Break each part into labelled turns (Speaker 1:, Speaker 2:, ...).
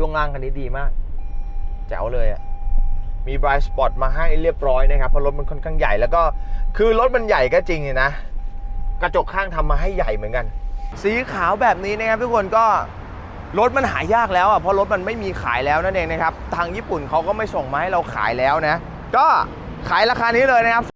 Speaker 1: ช่วงล่างคันนี้ดีมาก แจ๋วเลยอะมีบรายสปอตมาให้เรียบร้อยนะครับเพราะรถมันค่อนข้างใหญ่แล้วก็คือรถมันใหญ่ก็จริงนะ กระจกข้างทำมาให้ใหญ่เหมือนกัน สีขาวแบบนี้นะครับทุกคนก็รถมันหายากแล้วอะเพราะรถมันไม่มีขายแล้วนั่นเองนะครับ ทางญี่ปุ่นเขาก็ไม่ส่งมาให้เราขายแล้วนะ ก็ขายราคานี้เลยนะครับ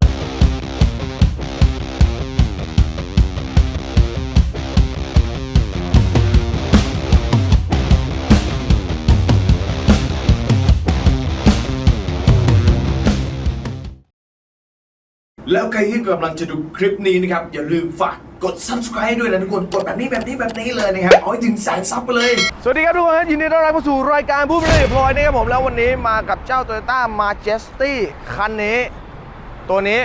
Speaker 2: แล้วใครที่กำลังจะดูคลิปนี้นะครับ อย่าลืมฝากกด subscribe ด้วยนะทุกคน กดแบบนี้แบบนี้แบบนี้เลยนะครับเอาให้ถึงแสนซับไปเลย
Speaker 1: สวัสดีครับทุกคนยินดีต้อนรับเข้าสู่รายการผู้บริหารพอยนะครับผมแล้ววันนี้มากับเจ้า Toyota Majesty คันนี้ ตัวนี้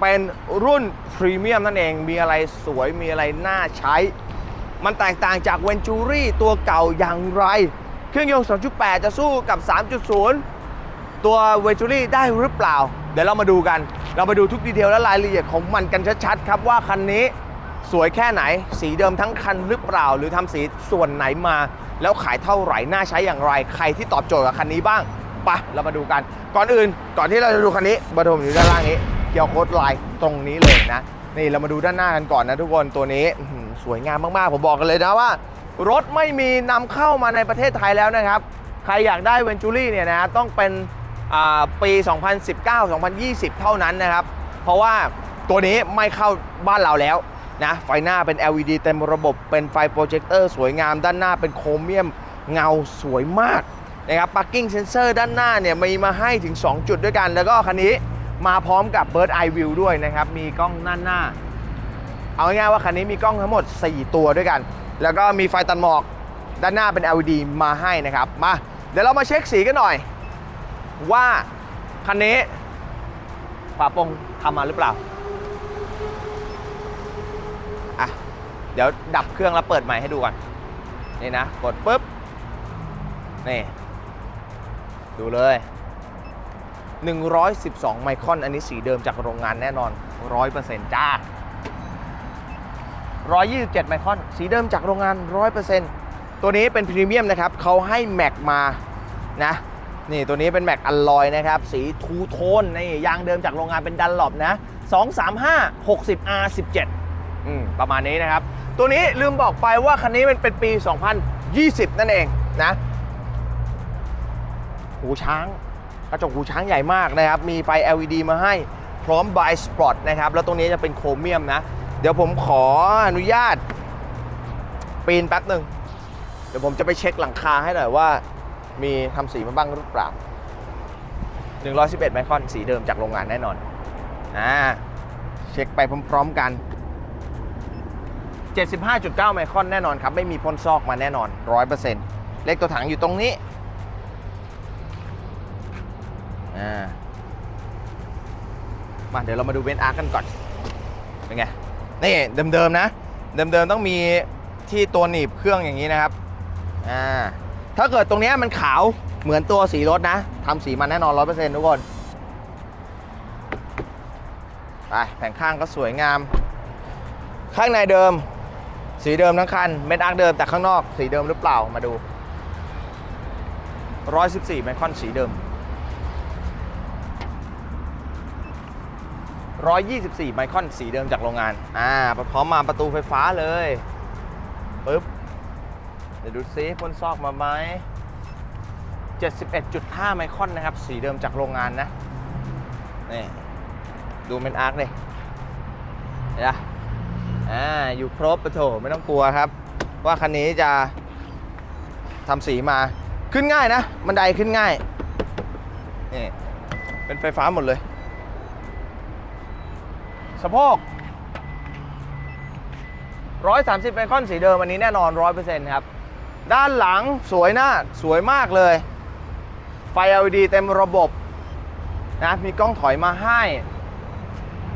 Speaker 1: เป็นรุ่นพรีเมียมนั่นเองมีอะไรสวยมีอะไรน่าใช้ มันแตกต่างจาก Venturi ตัวเก่าอย่างไร เครื่องยนต์ 2.8 จะสู้กับ 3.0 ตัว Venturi ได้หรือเปล่า ดี๋ยวเรามาดูกัน เรามาดูทุกดีเทลและรายละเอียดของมันกันชัดๆครับว่าคันนี้สวยแค่ไหน สีเดิมทั้งคันหรือเปล่า หรือทำสีส่วนไหนมา แล้วขายเท่าไหร่น่าใช้อย่างไร ใครที่ตอบโจทย์กับคันนี้บ้างไปะเรามาดูกัน ก่อนอื่น ก่อนที่เราจะดูคันนี้บอร์โทรผมอยู่ด้านล่างนี้ เกี่ยวโค้ดลน์ตรงนี้เลยนะ นี่เรามาดูด้านหน้ากันก่อนนะทุกคนตัวนี้สวยงามมากๆ ผมบอกกันเลยนะว่า รถไม่มีนำเข้ามาในประเทศไทยแล้วนะครับ ใครอยากได้เวนจูรี่เนี่ยนะต้องเป็น ปี 2019-2020 เท่านั้นนะครับ เพราะว่าตัวนี้ไม่เข้าบ้านเราแล้วนะไฟหน้าเป็น LED เต็มระบบเป็นไฟโปรเจคเตอร์สวยงาม ด้านหน้าเป็นโครเมียมเงาสวยมากนะครับ parking sensor ด้านหน้าเนี่ยมีมาให้ถึง 2 จุดด้วยกัน แล้วก็คันนี้มาพร้อมกับ Bird Eye View ด้วยนะครับ มีกล้องด้านหน้า เอาง่ายๆว่าคันนี้มีกล้องทั้งหมด 4 ตัวด้วยกัน แล้วก็มีไฟตัดหมอกด้านหน้าเป็น LED มาให้นะครับ มา เดี๋ยวเรามาเช็คสีกันหน่อย ว่าคันนี้ฝาโปรงทำมาหรือเปล่าอะเดี๋ยวดับเครื่องแล้วเปิดใหม่ให้ดูก่อน นี่นะ กดปุ๊บ นี่ ดูเลย 112 ไมครอน อันนี้สีเดิมจากโรงงานแน่นอน 100%จ้า 127 ไมครอน สีเดิมจากโรงงาน 100%ตัวนี้เป็นพรีเมียมนะครับ เขาให้แม็กมานะ นี่ตัวนี้เป็นแม็กอลลอยนะครับ สีทูโทนนี่ยางเดิมจากโรงงานเป็นดันหลบนะ 235 60 R17 อืมประมาณนี้นะครับ ตัวนี้ลืมบอกไปว่าคันนี้มันเป็นปี 2020 นั่นเองนะ หูช้างกระจกหูช้างใหญ่มากนะครับ มีไฟ LED มาให้พร้อม by spot นะครับ แล้วตรงนี้จะเป็นโครเมียมนะ เดี๋ยวผมขออนุญาตปีนแป๊บหนึ่งเดี๋ยวผมจะไปเช็คหลังคาให้หน่อยว่า มีทำสีมาบ้างหรือเปล่า 111 ไมครอนสีเดิมจากโรงงานแน่นอน อ่า เช็คไปพร้อมๆกัน 75.9 ไมครอนแน่นอนครับ ไม่มีพ่นซอกมาแน่นอน 100%เลขตัวถังอยู่ตรงนี้ อ่า มาเดี๋ยวเรามาดูเบนอาร์กันก่อน เป็นไง นี่เดิมๆนะ เดิมๆต้องมีที่ตัวหนีบเครื่องอย่างนี้นะครับ อ่า ถ้าเกิดตรงนี้มันขาวเหมือนตัวสีรถนะทำสีมันแน่นอน100%ทุกคนไปแผงข้างก็สวยงาม ข้างในเดิม สีเดิมทั้งคันเม็ดอาร์คเดิมแต่ข้างนอกสีเดิมหรือเปล่ามาดู 114ไมคอนสีเดิม 124ไมคอนสีเดิมจากโรงงาน อ่าพร้อมมาประตูไฟฟ้าเลยปึ๊บ เดี๋ยวดูซิพ่นซอกมาไหม71.5 ไมครอนนะครับ สีเดิมจากโรงงานนะ นี่ ดูเมนอาร์คเลยเห็นปะอ่า อยู่ครบปะโถไม่ต้องกลัวครับ ว่าคันนี้จะทำสีมาขึ้นง่ายนะ บันไดขึ้นง่าย นี่ เป็นไฟฟ้าหมดเลย สะโพก 130 ไมครอนสีเดิมอันนี้แน่นอน 100%ครับ ด้านหลังสวยหน้าสวยมากเลย ไฟ LED เต็มระบบนะมีกล้องถอยมาให้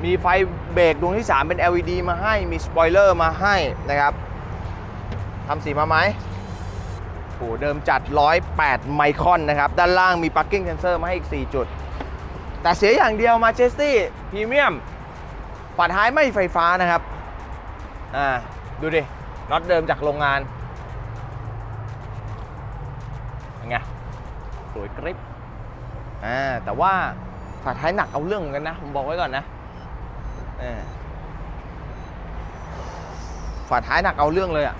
Speaker 1: มีไฟเบรกดวงที่ 3 เป็น LED มาให้ มีสปอยเลอร์มาให้นะครับทำสีมาไหมโหเดิมจัด 108 ไมครอนนะครับ ด้านล่างมี parking sensor มาให้อีก 4 จุด แต่เสียอย่างเดียวมาเจสตี้พรีเมียมปัดท้ายไม่ไฟฟ้านะครับ อ่า ดูดิน็อตเดิมจากโรงงาน อ่าแต่ว่าฝาท้ายหนักเอาเรื่องเหมือนกันนะผมบอกไว้ก่อนนะเออฝาท้ายหนักเอาเรื่องเลยอะ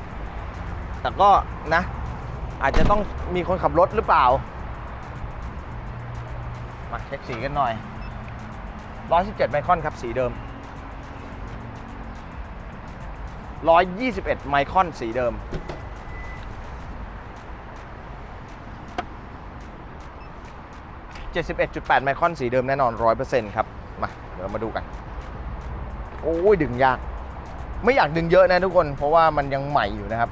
Speaker 1: แต่ก็นะ อาจจะต้องมีคนขับรถหรือเปล่า มาเช็คสีกันหน่อย 117ไมครอนครับสีเดิม 121ไมครอนสีเดิม 71.8 ไมครอนสีเดิมแน่นอน 100%ครับ มา เดี๋ยวมาดูกัน โอ้ย ดึงยาก ไม่อยากดึงเยอะนะทุกคน เพราะว่ามันยังใหม่อยู่นะครับ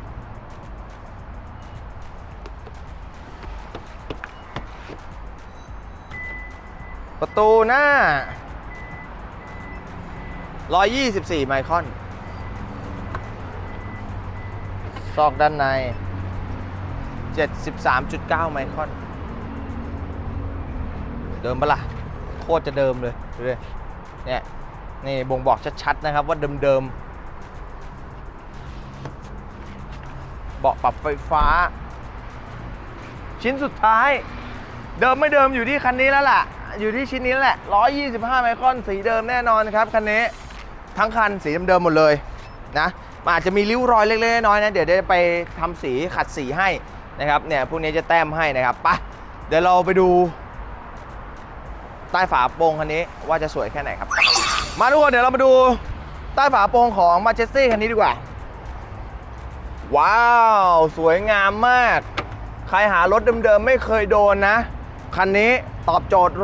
Speaker 1: ประตูหน้า 124 ไมครอน ซอกด้านใน 73.9 ไมครอน เดิมปะล่ะโคตรจะเดิมเลยดูดิเนี่ยนี่บ่งบอกชัดๆนะครับว่าเดิมๆเบาะปรับไฟฟ้า ชิ้นสุดท้าย เดิมไม่เดิมอยู่ที่คันนี้แล้วล่ะ อยู่ที่ชิ้นนี้แล้วแหละ 125 ไมครอนสีเดิมแน่นอนครับคันนี้ทั้งคันสีเดิมๆหมดเลยนะมันอาจจะมีริ้วรอยเล็กๆน้อยๆนะ เดี๋ยวได้ไปทำสีขัดสีให้นะครับเนี่ยพวกนี้จะแต้มให้นะครับปะเดี๋ยวเราไปดู ใต้ฝาโปรงคันนี้ว่าจะสวยแค่ไหนครับ มาทุกคนเดี๋ยวเรามาดูใต้ฝาโปรงของ m a j e s t y คันนี้ดีกว่า ว้าว สวยงามมาก ใครหารถเดิมๆ ไม่เคยโดนนะ คันนี้ตอบโจทย์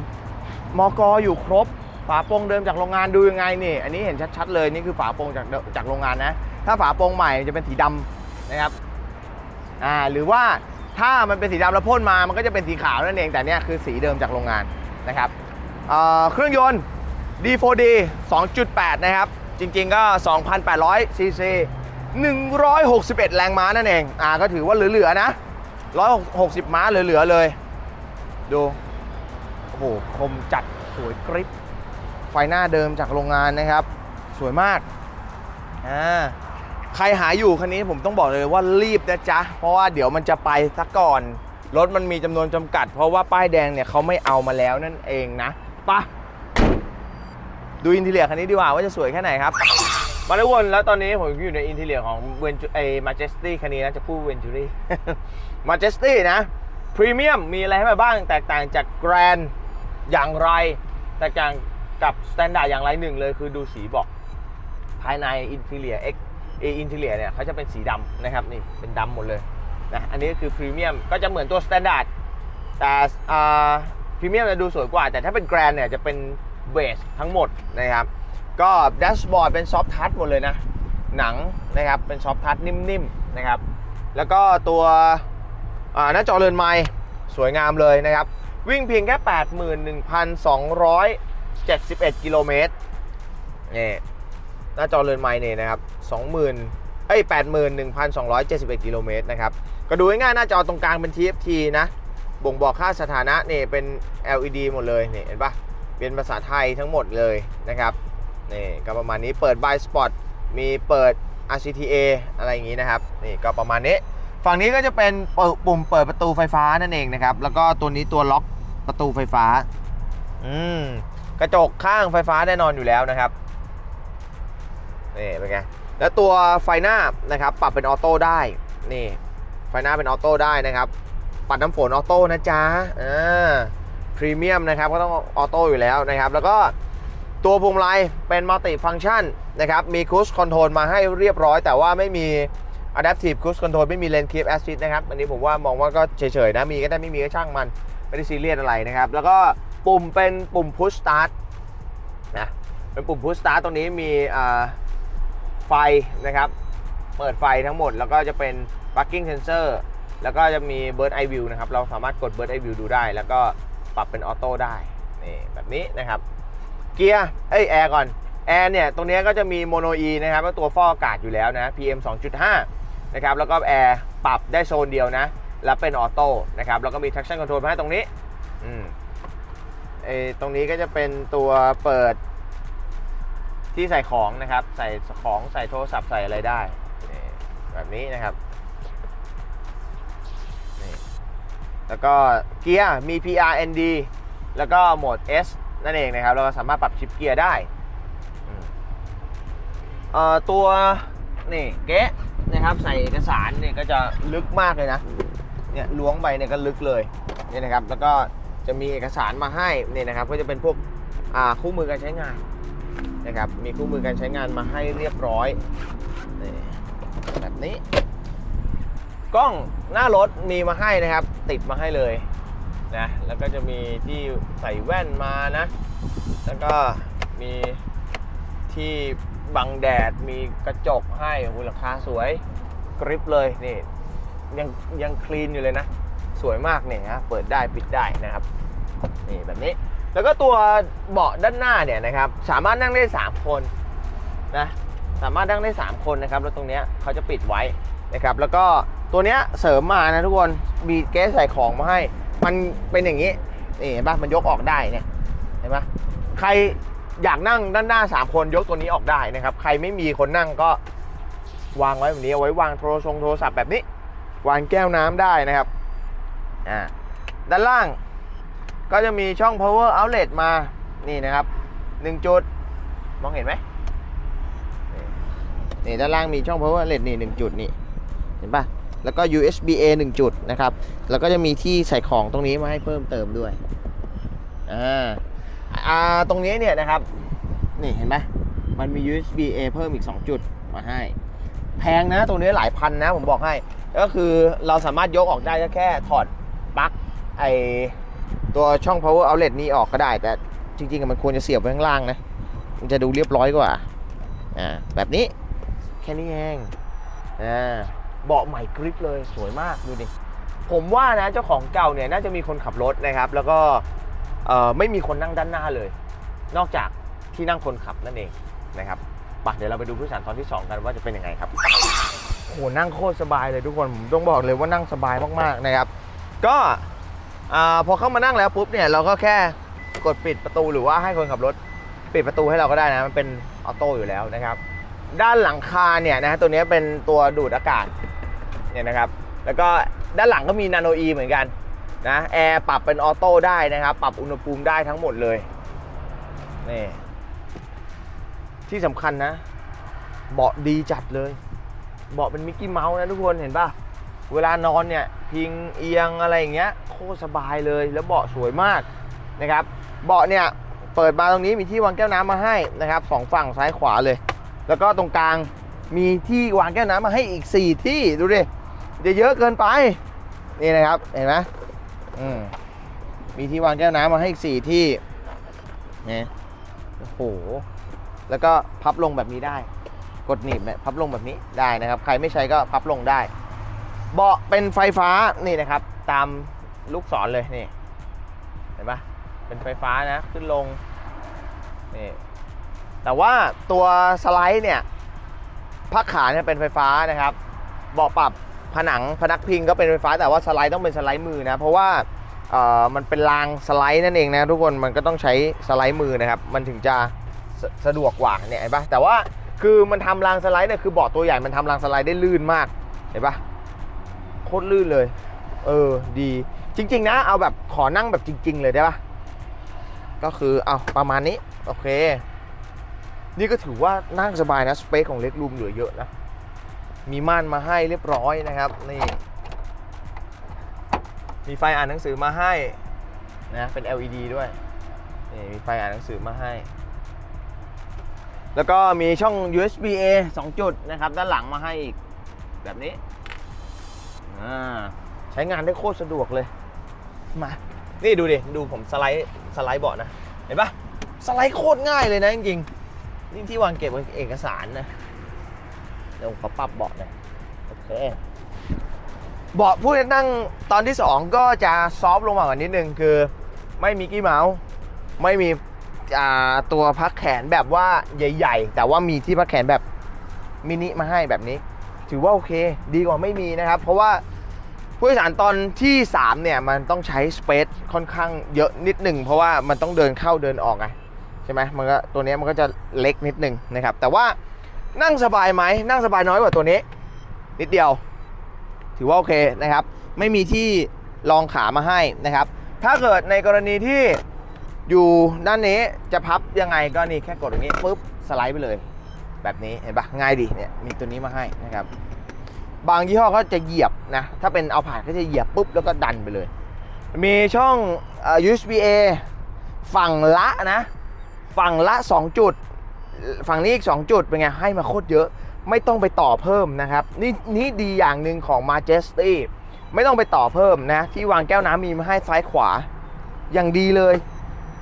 Speaker 1: 100%มกอยู่ครบ ฝาโปรงเดิมจากโรงงานดูยังไงนี่ อันนี้เห็นชัดๆเลยนี่คือฝาโปรงจากจากโรงงานนะ ถ้าฝาโปรงใหม่จะเป็นสีดำนะครับอ่าหรือว่าถ้ามันเป็นสีดำแล้วพ่นมา มันก็จะเป็นสีขาวนั่นเอง แต่เนี่ยคือสีเดิมจากโรงงาน นะครับเเครื่องยนต์ D4D 2.8 นะครับ จริงๆก็ 2,800ซีซี161 แรงม้านั่นเอง อ่า ก็ถือว่าเหลือๆนะ 160 ม้าเหลือๆเลย ดู โอ้โห คมจัด สวยกริบ ไฟหน้าเดิมจากโรงงานนะครับ สวยมาก อ่า ใครหาอยู่คันนี้ผมต้องบอกเลยว่ารีบนะจ๊ะ เพราะว่าเดี๋ยวมันจะไปซะก่อน รถมันมีจำนวนจำกัด เพราะว่าป้ายแดงเนี่ยเขาไม่เอามาแล้วนั่นเองนะไปะดูอินทีเลียคันนี้ดีกว่าว่าจะสวยแค่ไหนครับ มาทุกคนแล้วตอนนี้ผมอยู่ในอินทีเลียของเวนไอมาเจสตี้คันนี้นะจะพูดเวนจูรี่มาเจสตี้นะพรีเมียมมีอะไรให้มาบ้าง แตกต่างจากแกรนอย่างไร แตกต่างกับสแตนดาร์ดอย่างไรหนึ่งเลยคือดูสีบอก ภายในอินทีเลียเอ็กเออินทีเลียเนี่ยเขาจะเป็นสีดำนะครับนี่เป็นดำหมดเลย นะอันนี้ก็คือพรีเมียมก็จะเหมือนตัวสแตนดาร์ดแต่พรีเมียมจะดูสวยกว่า แต่ถ้าเป็นแกรนเนี่ยจะเป็นเบสทั้งหมดนะครับ ก็แดชบอร์ดเป็นซอฟทัชหมดเลยนะ หนังนะครับเป็นซอฟทัชนิ่มๆนะครับ แล้วก็ตัวหน้าจอเรือนไม้สวยงามเลยนะครับ วิ่งเพียงแค่ 81,271 กิโลเมตรนี่หน้าจอเรือนไม้เนี่ยนะครับ 20,000เอ้ย81,271 กิโลเมตรนะครับ ก็ดูง่ายๆหน้าจอตรงกลางเป็น TFT นะ บ่งบอกค่าสถานะนี่เป็น LED หมดเลยนี่เห็นปะเป็นภาษาไทยทั้งหมดเลยนะครับนี่ก็ประมาณนี้เปิด by Spot มีเปิด RCTA อะไรอย่างงี้นะครับนี่ก็ประมาณนี้ ฝั่งนี้ก็จะเป็นปุ่มเปิดประตูไฟฟ้านั่นเองนะครับ แล้วก็ตัวนี้ตัวล็อกประตูไฟฟ้า อืมกระจกข้างไฟฟ้าแน่นอนอยู่แล้วนะครับนี่เป็นไงแล้วตัวไฟหน้านะครับ ปรับเป็นออโต้ได้นี่ ไฟหน้าเป็นออโต้ได้นะครับ ปัดน้ำฝนออโต้นะจ๊ะอ่าพรีเมียมนะครับก็ต้องออโต้อยู่แล้วนะครับ แล้วก็ตัวพวงมาลัยเป็นมัลติฟัง c t ชันนะครับมีค u ู e คอนโทรลมาให้เรียบร้อย แต่ว่าไม่มี Adaptive Cruise Control ไม่มี Lane Keep Assist นะครับ อันนี้ผมว่ามองว่าก็เฉยๆนะ มีก็ได้ไม่มีก็ช่างมัน ไม่ได้ซีเรียสอะไรนะครับ แล้วก็ปุ่มเป็นปุ่ม Push Start นะ เป็นปุ่ม Push Start ตรงนี้มีไฟนะครับ เปิดไฟทั้งหมด แล้วก็จะเป็น parking sensor แล้วก็จะมี bird eye view นะครับ เราสามารถกด bird eye view ดูได้ แล้วก็ปรับเป็นออโต้ได้ นี่แบบนี้นะครับ เกียร์ เอ้ยแอร์ก่อน แอร์เนี่ย ตรงนี้ก็จะมีโมโนอีนะครับตัวฟอกอากาศอยู่แล้วนะ PM 2.5 นะครับ แล้วก็แอร์ปรับได้โซนเดียวนะ แล้วเป็นออโต้นะครับ แล้วก็มี traction control มาให้ตรงนี้ อืมเอตรงนี้ก็จะเป็นตัวเปิดที่ใส่ของนะครับ ใส่ของใส่โทรศัพท์ใส่อะไรได้นี่แบบนี้นะครับ แล้วก็เกียร์มี PRND แล้วก็โหมด S นั่นเองนะครับเราก็สามารถปรับชิปเกียร์ได้ตัวนี่เก๊ะนะครับใส่เอกสารเนี่ยก็จะลึกมากเลยนะเนี่ยล้วงไปเนี่ยก็ลึกเลยเนี่ยนะครับแล้วก็จะมีเอกสารมาให้เนี่ยนะครับก็จะเป็นพวกคู่มือการใช้งานนะครับมีคู่มือการใช้งานมาให้เรียบร้อยแบบนี้ กล้องหน้ารถมีมาให้นะครับ ติดมาให้เลยนะแล้วก็จะมีที่ใส่แว่นมานะ แล้วก็มีที่บังแดดมีกระจกให้โอ้ราคาสวยกริปเลยนี่ยังยังคลีนอยู่เลยนะ สวยมากเนี่ยนะเปิดได้ปิดได้นะครับนี่แบบนี้ แล้วก็ตัวเบาะด้านหน้าเนี่ยนะครับ สามารถนั่งได้ 3 คนนะสามารถนั่งได้ 3 คนนะครับ แล้วตรงเนี้ยเขาจะปิดไว้นะครับ แล้วก็ ตัวเนี้ยเสริมมานะทุกคน มีเกสใส่ของมาให้ มันเป็นอย่างนี้นี่เห็นปะมันยกออกได้เนี่ยเห็นปะใครอยากนั่งด้านหน้า 3 คนยกตัวนี้ออกได้นะครับ ใครไม่มีคนนั่งก็วางไว้แบบนี้เอาไว้วางโทรศัพท์โทรศัพท์แบบนี้ วางแก้วน้ำได้นะครับอ่าด้านล่างก็จะมีช่อง power outlet มานี่นะครับ1จุดมองเห็นไหมนี่นี่ด้านล่างมีช่อง power outlet นี่1จุดนี่เห็นปะ แล้วก็ USB A 1 จุดนะครับ แล้วก็จะมีที่ใส่ของตรงนี้มาให้เพิ่มเติมด้วยอ่าอ่าตรงนี้เนี่ยนะครับ นี่เห็นไหมมันมี USB A เพิ่มอีก 2 จุดมาให้ แพงนะตรงนี้หลายพันนะผมบอกให้ ก็คือเราสามารถยกออกได้ก็แค่ถอดปลั๊กไอตัวช่อง power outlet นี้ออกก็ได้ แต่จริงๆมันควรจะเสียบไว้ข้างล่างนะ มันจะดูเรียบร้อยกว่า อ่า แบบนี้ แค่นี้เอง อ่า เบาะใหม่กริปเลยสวยมากดูดิผมว่านะเจ้าของเก่าเนี่ยน่าจะมีคนขับรถนะครับ แล้วก็ไม่มีคนนั่งด้านหน้าเลย นอกจากที่นั่งคนขับนั่นเองนะครับไปเดี๋ยวเราไปดูผู้โดยสารตอนที่ 2 กันว่าจะเป็นยังไงครับโอ้โหนั่งโคตรสบายเลยทุกคนผมต้องบอกเลยว่านั่งสบายมากๆนะครับ ก็พอเข้ามานั่งแล้วปุ๊บเนี่ยเราก็แค่กดปิดประตูหรือว่าให้คนขับรถปิดประตูให้เราก็ได้นะมันเป็นออโต้อยู่แล้วนะครับ ด้านหลังคาเนี่ยนะตัวนี้เป็นตัวดูดอากาศ เนี่ยนะครับ แล้วก็ด้านหลังก็มีนาโนอีเหมือนกันนะแอร์ปรับเป็นออโต้ได้นะครับ ปรับอุณหภูมิได้ทั้งหมดเลยนี่ที่สำคัญนะ เบาะดีจัดเลย เบาะเป็นมิกกี้เมาส์นะทุกคนเห็นป่ะ เวลานอนเนี่ย พิงเอียงอะไรอย่างเงี้ยโคตรสบายเลยแล้วเบาะสวยมากนะครับ เบาะเนี่ยเปิดมาตรงนี้มีที่วางแก้วน้ำมาให้นะครับสองฝั่งซ้ายขวาเลย แล้วก็ตรงกลางมีที่วางแก้วน้ำมาให้อีก 4 ที่ดูดิ จะเยอะเกินไป นี่นะครับ เห็นไหมอืมมีที่วางแก้วน้ำมาให้อีก4ที่นี่โอ้โห แล้วก็พับลงแบบนี้ได้ กดหนีบเนี่ยพับลงแบบนี้ได้นะครับ ใครไม่ใช้ก็พับลงได้ เบาะเป็นไฟฟ้านี่นะครับ ตามลูกศรเลยนี่ เห็นปะเป็นไฟฟ้านะ ขึ้นลงนี่แต่ว่าตัวสไลด์เนี่ยพักขาเนี่ยเป็นไฟฟ้านะครับ เบาะปรับ ผนังพนักพิงก็เป็นไฟฟ้าแต่ว่าสไลด์ต้องเป็นสไลด์มือนะ เพราะว่ามันเป็นรางสไลด์นั่นเองนะทุกคนมันก็ต้องใช้สไลด์มือนะครับมันถึงจะสสะดวกกว่าเนี่ยเห็นปะแต่ว่าคือมันทำรางสไลด์เนี่ยคือเบาะตัวใหญ่มันทำรางสไลด์ได้ลื่นมากเห็นปะโคตรลื่นเลย เออดีจริง ๆ นะ เอาแบบขอนั่งแบบจริง ๆ เลยได้ปะก็คือเอาประมาณนี้โอเค นี่ก็ถือว่านั่งสบายนะสเปคของเล็กรูมเหลือเยอะนะ มีม่านมาให้เรียบร้อยนะครับนี่มีไฟอ่านหนังสือมาให้นะเป็น LED ด้วยนี่มีไฟอ่านหนังสือมาให้ แล้วก็มีช่อง USB A 2 จุดนะครับด้านหลังมาให้อีกแบบนี้อ่าใช้งานได้โคตรสะดวกเลยมา นี่ดูดิ ดูผมสไลด์สไลด์เบาะนะ เห็นปะสไลด์โคตรง่ายเลยนะจริงๆนี่ที่วางเก็บเอกสารนะ เดี๋ยวผมขอปรับเบาะหน่อยโอเคเบาะผู้นั่งตอนที่ 2 ก็จะซอฟต์ลงมากว่านิดนึงคือไม่มีกี้เมาส์ไม่มีตัวพักแขนแบบว่าใหญ่ ๆ แต่ว่ามีที่พักแขนแบบมินิมาให้แบบนี้ ถือว่าโอเค ดีกว่าไม่มีนะครับ เพราะว่าผู้โดยสารตอนที่ 3 เนี่ย มันต้องใช้สเปซค่อนข้างเยอะนิดหนึ่งเพราะว่ามันต้องเดินเข้าเดินออกไงใช่ไหมมันก็ตัวนี้มันก็จะเล็กนิดหนึ่งนะครับ แต่ว่า นั่งสบายไหมนั่งสบายน้อยกว่าตัวนี้ นิดเดียว ถือว่าโอเคนะครับ ไม่มีที่รองขามาให้นะครับ ถ้าเกิดในกรณีที่อยู่ด้านนี้จะพับยังไงก็นี่แค่กดตรงนี้ปุ๊บสไลด์ไปเลย แบบนี้เห็นปะง่ายดีเนี่ยมีตัวนี้มาให้นะครับ บางยี่ห้อก็จะเหยียบนะถ้าเป็นเอาผ่านก็จะเหยียบปุ๊บแล้วก็ดันไปเลย มีช่อง USB A ฝั่งละนะ ฝั่งละ 2 จุด ฝั่งนี้อีก 2 จุดเป็นไง ให้มาโคตรเยอะ ไม่ต้องไปต่อเพิ่มนะครับ นี่นี่ดีอย่างหนึ่งของ Majesty ไม่ต้องไปต่อเพิ่มนะ ที่วางแก้วน้ำมีมาให้ซ้ายขวา อย่างดีเลย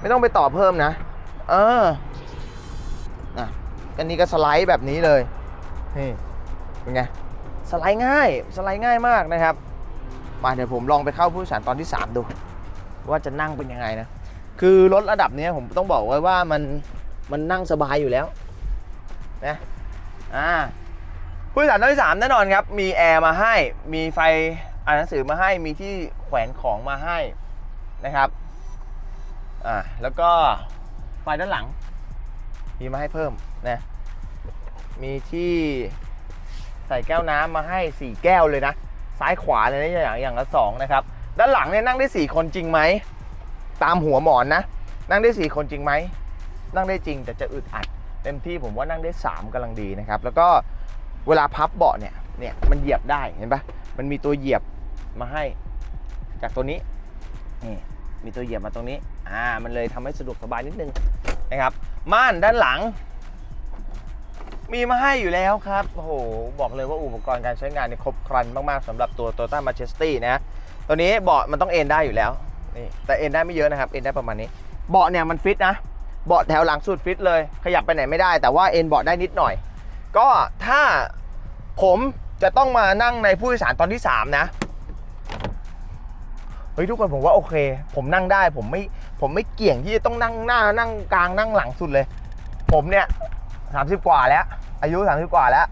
Speaker 1: ไม่ต้องไปต่อเพิ่มนะ เออนะอันนี้ก็สไลด์แบบนี้เลยนี่เป็นไงสไลด์ง่ายสไลด์ง่ายมากนะครับมาเดี๋ยวผมลองไปเข้าผู้โดยสารตอนที่ 3 ดู ว่าจะนั่งเป็นยังไงนะ คือรถระดับนี้ผมต้องบอกไว้ว่ามัน มันนั่งสบายอยู่แล้วนะอ่าผู้โดยสารตอนที่3แน่นอนครับ มีแอร์มาให้ มีไฟอ่านหนังสือมาให้ มีที่แขวนของมาให้นะครับอ่าแล้วก็ไฟด้านหลัง มีมาให้เพิ่มนะมีที่ใส่แก้วน้ำมาให้ 4 แก้วเลยนะ ซ้ายขวาเลยนะอย่างอย่างละสองนะครับ ด้านหลังเนี่ยนั่งได้ 4 คนจริงไหม ตามหัวหมอนนะ นั่งได้ 4 คนจริงไหม นั่งได้จริงแต่จะอึดอัด เต็มที่ผมว่านั่งได้ 3กำลังดีนะครับ แล้วก็เวลาพับเบาะเนี่ยเนี่ยมันเหยียบได้เห็นปะมันมีตัวเหยียบมาให้ จากตัวนี้นี่มีตัวเหยียบมาตรงนี้อ่ามันเลยทำให้สะดวกสบายนิดนึงนะครับ ม่านด้านหลัง มีมาให้อยู่แล้วครับโอ้โหบอกเลยว่าอุปกรณ์การใช้งานเนี่ยครบครันมากๆสำหรับตัว Toyota Majesty นะตัวนี้เบาะมันต้องเอนได้อยู่แล้วนี่แต่เอนได้ไม่เยอะนะครับเอนได้ประมาณนี้เบาะเนี่ยมันฟิตนะ เบาะแถวหลังสุดฟิตเลย ขยับไปไหนไม่ได้ แต่ว่าเอนเบาะได้นิดหน่อย ก็ถ้าผมจะต้องมานั่งในผู้โดยสารตอนที่ 3 นะ เฮ้ยทุกคนผมว่าโอเค ผมนั่งได้ผมไม่ผมไม่เกี่ยงที่จะต้องนั่งหน้านั่งกลางนั่งหลังสุดเลย ผมเนี่ยสามสิบกว่าแล้ว อายุสามสิบกว่าแล้ว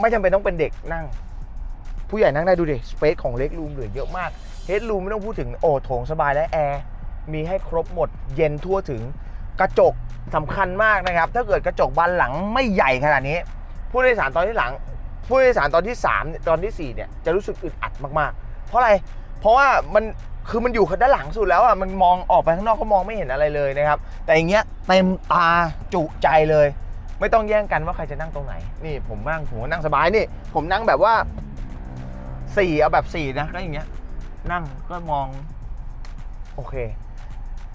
Speaker 1: ไม่จำเป็นต้องเป็นเด็กนั่ง ผู้ใหญ่นั่งได้ดูดิสเปซของเล็กรูมเหลือเยอะมากเฮดรูมไม่ต้องพูดถึงโอ้โถงสบายและแอร์มีให้ครบหมดเย็นทั่วถึง กระจกสำคัญมากนะครับ ถ้าเกิดกระจกบานหลังไม่ใหญ่ขนาดนี้ ผู้โดยสารตอนที่หลัง ผู้โดยสารตอนที่3ตอนที่4เนี่ยจะรู้สึกอึดอัดมากๆ เพราะอะไร เพราะว่ามันคือมันอยู่ด้านหลังสุดแล้วอะมันมองออกไปข้างนอกก็มองไม่เห็นอะไรเลยนะครับ แต่อย่างเงี้ยเต็มตาจุใจเลย ไม่ต้องแย่งกันว่าใครจะนั่งตรงไหน นี่ผมนั่งผมก็นั่งสบายนี่ ผมนั่งแบบว่าสี่เอาแบบสี่นะก็อย่างเงี้ยนั่งก็มอง โอเค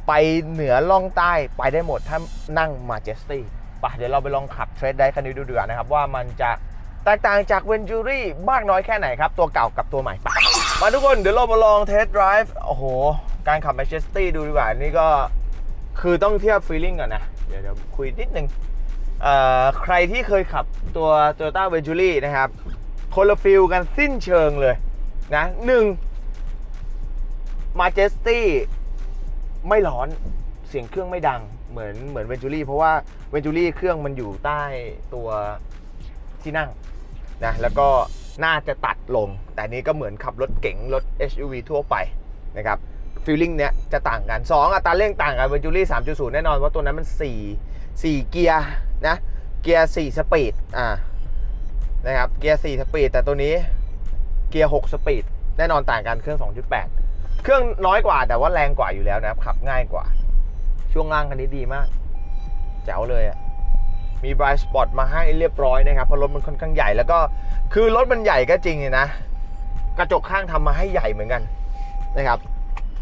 Speaker 1: ไปเหนือล่องใต้ไปได้หมดถ้านั่งมาเจสตี้ปะเดี๋ยวเราไปลองขับเทรดได้คันนี้ดูดีกว่านะครับว่ามันจะแตกต่างจากเวนจูรี่มากน้อยแค่ไหนครับ ตัวเก่ากับตัวใหม่ มาทุกคนเดี๋ยวเรามาลองเทสไดรฟ์โอ้โห การขับมาเจสตี้ดูดีกว่า นี่ก็คือต้องเทียบฟีลิ่งก่อนนะ เดี๋ยวเดี๋ยวคุยนิดนึงเอ่อใครที่เคยขับตัว Toyota Venturi นะครับคนละฟิลกันสิ้นเชิงเลยนะหนึ่ง Majesty ไม่ร้อนเสียงเครื่องไม่ดังเหมือนเหมือน Venturi เพราะว่า Venturi เครื่องมันอยู่ใต้ตัวที่นั่งนะแล้วก็น่าจะตัดลง แต่นี้ก็เหมือนขับรถเก๋งรถ SUV ทั่วไปนะครับฟีลลิ่งเนี้ยจะต่างกัน 2 อัตราเร่งต่างกัน Venturi 3.0 แน่นอนว่าตัวนั้นมัน 4 4 เกียร์นะเกียร์4สปีดอ่านะครับเกียร์4สปีดแต่ตัวนี้เกียร์6สปีดแน่นอนต่างกันเครื่อง 2.8 เครื่องน้อยกว่าแต่ว่าแรงกว่าอยู่แล้วนะครับขับง่ายกว่า ช่วงล่างคันนี้ดีมาก แจ๋วเลยอะมีบรายสปอตมาให้เรียบร้อยนะครับเพราะรถมันค่อนข้างใหญ่แล้วก็คือรถมันใหญ่ก็จริงเนี่ยนะ กระจกข้างทำมาให้ใหญ่เหมือนกันนะครับ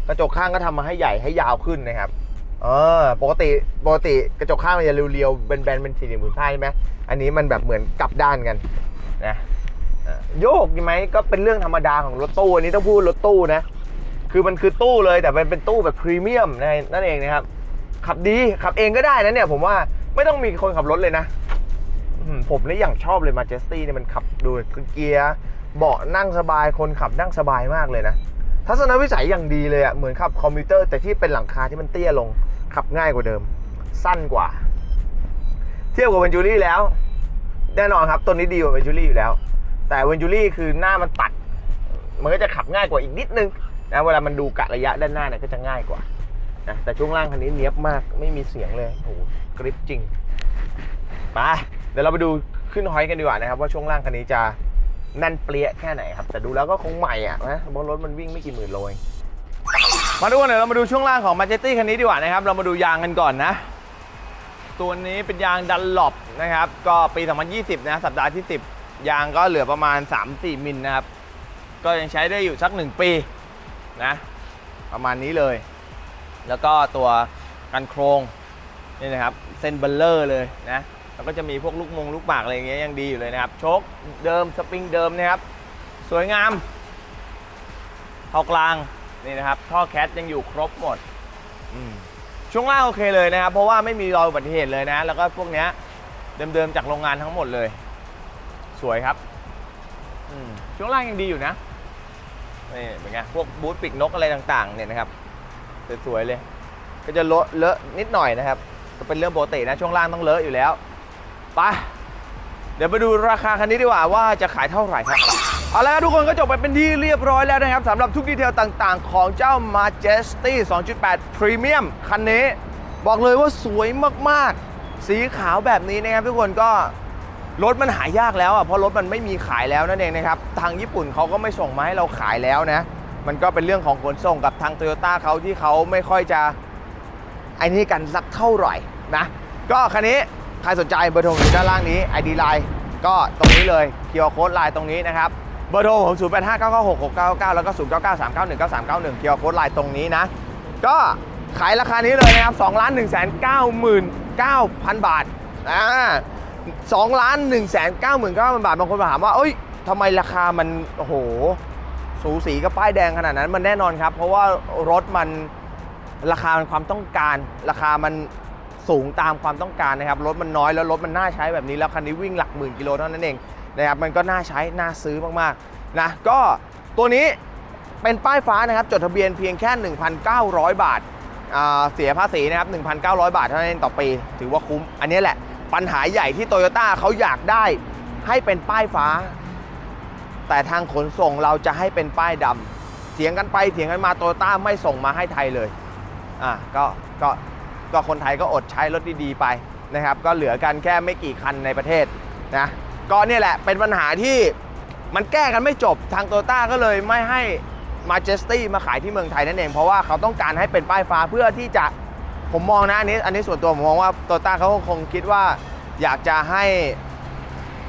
Speaker 1: กระจกข้างก็ทำมาให้ใหญ่ให้ยาวขึ้นนะครับเออปกติปกติกระจกข้างมันจะเรียวๆเป็นแบนๆเป็นสี่เหลี่ยมผืนผ้าใช่ไหมอันนี้มันแบบเหมือนกลับด้านกันนะเออโยกไหมก็เป็นเรื่องธรรมดาของรถตู้อันนี้ต้องพูดรถตู้นะ คือมันคือตู้เลยแต่มันเป็นตู้แบบพรีเมียมนั่นเองนะครับ ขับดีขับเองก็ได้นะเนี่ยผมว่าไม่ต้องมีคนขับรถเลยนะอืมผมเลยอย่างชอบเลยมาเจสตี้เนี่ยมันขับดูเกียร์เบาะนั่งสบายคนขับนั่งสบายมากเลยนะ ทัศนวิสัยอย่างดีเลยอะ่ะเหมือนขับคอมพิวเตอร์แต่ที่เป็นหลังคาที่มันเตี้ยลงขับง่ายกว่าเดิม สั้นกว่า เทียบกับเวนจูรี่แล้ว แน่นอนครับตัวนี้ดีกว่าเวนจูรี่อยู่แล้ว แต่เวนจูรี่คือหน้ามันตัด มันก็จะขับง่ายกว่าอีกนิดนึง นะเวลามันดูกะระยะด้านหน้าเนี่ยก็จะง่ายกว่านะแต่ช่วงล่างคันนี้เนี้ยบมากไม่มีเสียงเลยโอ้โหกริปจริงไปเดี๋ยวเราไปดูขึ้นฮอยกันดีกว่านะครับว่าช่วงล่างคันนี้จะแน่นเปรี้ยแค่ไหนครับแต่ดูแล้วก็คงใหม่อะนะเพรถมันวิ่งไม่กี่หมื่นโลมาดูกันเดี๋ยเรามาดูช่วงล่างของมาเจตี้คันนี้ดีกว่านะครับเรามาดูยางกันก่อนนะ ตัวนี้เป็นยางดันหลบนะครับก็ปี 2020 นะสัปดาห์ที่ 10 ยางก็เหลือประมาณ 3-4 มิลนะครับก็ยังใช้ได้อยู่สัก 1 ปี นะ ประมาณนี้เลย แล้วก็ตัวกันโครงนี่นะครับเส้นเบลเลอร์เลยนะแล้วก็จะมีพวกลูกมงลูกหมากอะไรอย่างเงี้ยยังดีอยู่เลยนะครับโชคเดิมสปริงเดิมนะครับ สวยงามท่อกลางนี่นะครับท่อแคทยังอยู่ครบหมดมช่วงล่างโอเคเลยนะครับ เพราะว่าไม่มีรอยอุบัติเหตุเลยนะ แล้วก็พวกเนี้ยเดิมๆจากโรงงานทั้งหมดเลย สวยครับช่วงล่างยังดีอยู่นะ นี่เป็นไงพวกบูทปีกนกอะไรต่างๆเนี่ยนะครับสวยๆเลย ก็จะเลอะเลอะนิดหน่อยนะครับ ก็เป็นเรื่องปกตินะช่วงล่างต้องเลอะอยู่แล้วไปเดี๋ยวไปดูราคาคันนี้ดีกว่าว่าจะขายเท่าไหร่ครับเอาละครับทุกคนก็จบไปเป็นที่เรียบร้อยแล้วนะครับสำหรับทุกดีเทลต่างๆ ของเจ้า Majesty 2.8 Premium คันนี้ บอกเลยว่าสวยมากๆ สีขาวแบบนี้นะครับทุกคนก็ รถมันหายากแล้วอะเพราะรถมันไม่มีขายแล้วนั่นเองนะครับทางญี่ปุ่นเขาก็ไม่ส่งมาให้เราขายแล้วนะ มันก็เป็นเรื่องของขนส่งกับทางโตโยต้าเขาที่เขาไม่ค่อยจะไอ้นี่กันสักเท่าไหร่นะก็คันนี้ใครสนใจเบอร์โทรอยู่ด้านล่างนี้ ID Line ก็ตรงนี้เลยคิวโค้ดไลน์ตรงนี้นะครับเบอร์โทรผม0 8 5 9 9 6 6 9 9 แล้วก็ 0 9 9 3 9 1 9 3 9 1คิวโค้ดไลน์ตรงนี้นะ ก็ขายราคานี้เลยนะครับ2ล้าน1 9 9 0 0 บาทอ่า 2ล้าน1 9 9 0 0 0 บาท บางคนมาถามว่า เอ้ยทำไมราคามัน โอ้โห สูสีกับป้ายแดงขนาดนั้น มันแน่นอนครับ เพราะว่ารถมันราคามันความต้องการ ราคามันสูงตามความต้องการนะครับ รถมันน้อยแล้วรถมันน่าใช้แบบนี้ แล้วคันนี้วิ่งหลักหมื่นกิโลเท่านั้นเองนะครับ มันก็น่าใช้ น่าซื้อมากๆนะ ก็ตัวนี้เป็นป้ายฟ้านะครับ จดทะเบียนเพียงแค่ 1,900 บาทอ่าเสียภาษีนะครับ 1,900 บาทเท่านั้นต่อปี ถือว่าคุ้ม อันนี้แหละ ปัญหาใหญ่ที่โตโยต้าเขาอยากได้ให้เป็นป้ายฟ้า แต่ทางขนส่งเราจะให้เป็นป้ายดำเถียงกันไปเถียงกันมาโตโยต้าไม่ส่งมาให้ไทยเลยอะก็ก็ก็คนไทยก็อดใช้รถดีๆไปนะครับ ก็เหลือกันแค่ไม่กี่คันในประเทศนะก็เนี่ยแหละเป็นปัญหาที่มันแก้กันไม่จบทางโตโยต้าก็เลยไม่ให้มาเจสตี้มาขายที่เมืองไทยนั่นเอง เพราะว่าเขาต้องการให้เป็นป้ายฟ้าเพื่อที่จะ ผมมองนะอันนี้อันนี้ส่วนตัวผมมองว่าโตต้าเขาคงคิดว่าอยากจะให้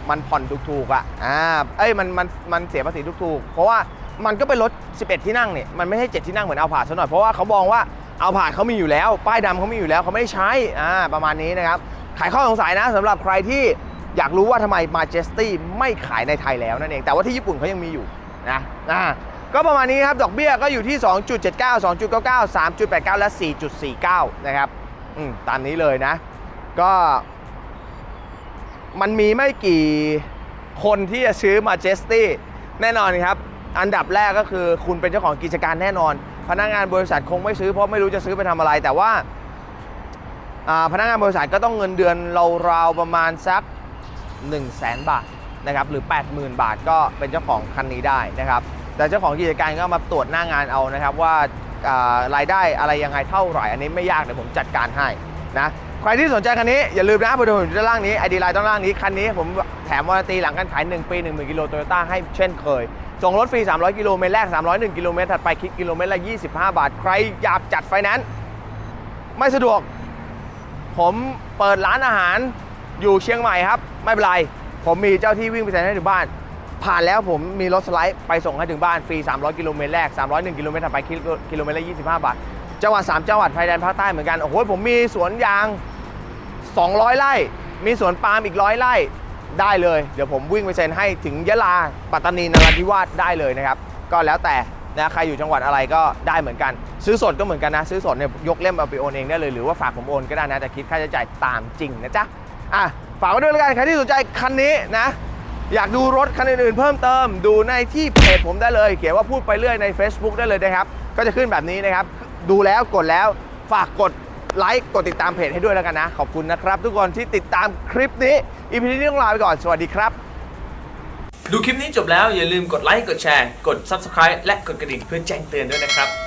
Speaker 1: มันผ่อนถูกๆอะอ่าเอ้ยมันมันมันเสียภาษีถูกๆ เพราะว่ามันก็เป็นรถ 11 ที่นั่งเนี่ยมันไม่ใช่7ที่นั่งเหมือนเอาผ่าซะหน่อยเพราะว่าเขามองว่าเอาผ่านเขามีอยู่แล้ว ป้ายดำเขามีอยู่แล้วเขาไม่ได้ใช้อ่าประมาณนี้นะครับขายข้อสงสัยนะสำหรับใครที่อยากรู้ว่าทำไม Majesty ไม่ขายในไทยแล้วนั่นเองแต่ว่าที่ญี่ปุ่นเขายังมีอยู่นะอ่า ก็ประมาณนี้ครับ ดอกเบี้ยก็อยู่ที่ 2.79 2.99 3.89 และ 4.49 นะครับอืมตามนี้เลยนะ ก็ มันมีไม่กี่คนที่จะซื้อ Majesty แน่นอนครับ อันดับแรกก็คือคุณเป็นเจ้าของกิจการแน่นอน พนักงานบริษัทคงไม่ซื้อเพราะไม่รู้จะซื้อไปทำอะไร แต่ว่าพนักงานบริษัทก็ต้องเงินเดือนเราวประมาณสัก 1 0 0 0 0แบาทนะครับหรือ 80,000 บาทก็เป็นเจ้าของคันนี้ได้นะครับ แต่เจ้าของกิจการก็มาตรวจหน้างานเอานะครับ ว่ารายได้อะไรยังไงเท่าไหร่ อันนี้ไม่ยากเดี๋ยวผมจัดการให้นะใครที่สนใจคันนี้อย่าลืมนะบอร์โทรอยู่ด้านล่างนี้ไอดีไลน์ด้านล่างนี้คันนี้ผมแถมวารันตีหลังการขาย 1 ปี1 0,000กิโลโตโยต้าให้เช่นเคย ส่งรถฟรี 300 กิโลเมตรแรก 301 กิโลเมตรถัดไปคิดกิโลเมตรละ 25 บาท ใครอยากจัดไฟแนนซ์ไม่สะดวก ผมเปิดร้านอาหารอยู่เชียงใหม่ครับ ไม่เป็นไร ผมมีเจ้าที่วิ่งไปส่งให้ถึงบ้าน ผ่านแล้วผมมีรถสไลด์ไปส่งให้ถึงบ้านฟรี 300 กิโลเมตรแรก 301 กิโลเมตรถัดไปคิดกิโลเมตรละ 25 บาท จังหวัด 3 จังหวัดชายแดนภาคใต้เหมือนกัน โอ้โห ผมมีสวนยาง 200 ไร่ มีสวนปาล์มอีกร้อยไร่ ได้เลย เดี๋ยวผมวิ่งไปเซ็นให้ถึงยะลา ปัตตานี นราธิวาส ได้เลยนะครับ ก็แล้วแต่นะใครอยู่จังหวัดอะไรก็ได้เหมือนกัน ซื้อสดก็เหมือนกันนะ ซื้อสดเนี่ยยกเล่มเอาไปโอนเองได้เลย หรือว่าฝากผมโอนก็ได้นะ แต่คิดค่าใช้จ่ายตามจริงนะจ๊ะ อะ ฝากไว้ด้วยแล้วกัน ใครที่สนใจคันนี้นะ อยากดูรถคันอื่นๆเพิ่มเติม ดูในที่เพจผมได้เลย เขียนว่าพูดไปเรื่อยใน Facebook ได้เลยนะครับ ก็จะขึ้นแบบนี้นะครับ ดูแล้วกดแล้วฝากกดไลค์กดติดตามเพจให้ด้วยแล้วกันนะ ขอบคุณนะครับ ทุกคนที่ติดตามคลิปนี้อีพีนี้ต้องลาไปก่อน สวัสดีครับ
Speaker 3: ดูคลิปนี้จบแล้วอย่าลืมกดไลค์กดแชร์ กด Subscribe และกดกระดิ่งเพื่อแจ้งเตือนด้วยนะครับ